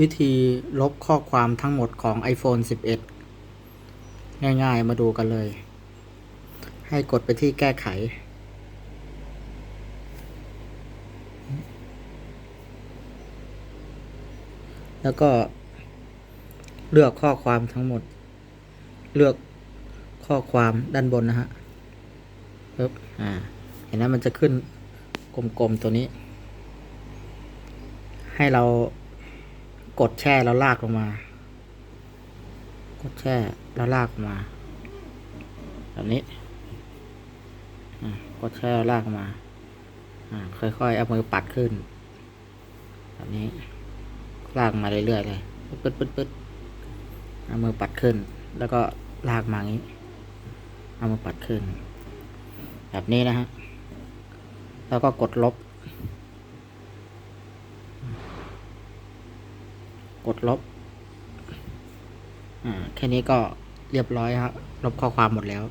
วิธีลบข้อความทั้งหมดของ iPhone 11 ง่ายๆ มาดูกันเลย ให้กดไปที่แก้ไข แล้วก็เลือกข้อความทั้งหมด เลือกข้อความด้านบนนะฮะปึ๊บอ่า เห็นไหมมันจะขึ้นกลมๆตัวนี้ ให้เรา กดแช่แล้วลากลงมา กดแช่แล้วลากมา แบบนี้กดแช่แล้วลากมาอ่าค่อยๆเอามือปัดขึ้น แบบนี้ ลากมาเรื่อยๆเลยปึ๊ดปึ๊ดปึ๊ดเอามือปัดขึ้น แล้วก็ลากมาอย่างนี้ เอามือปัดขึ้น แบบนี้นะฮะ แล้วก็กดลบ ดลบ อ่า แค่นี้ก็เรียบร้อยครับ ลบข้อความหมดแล้ว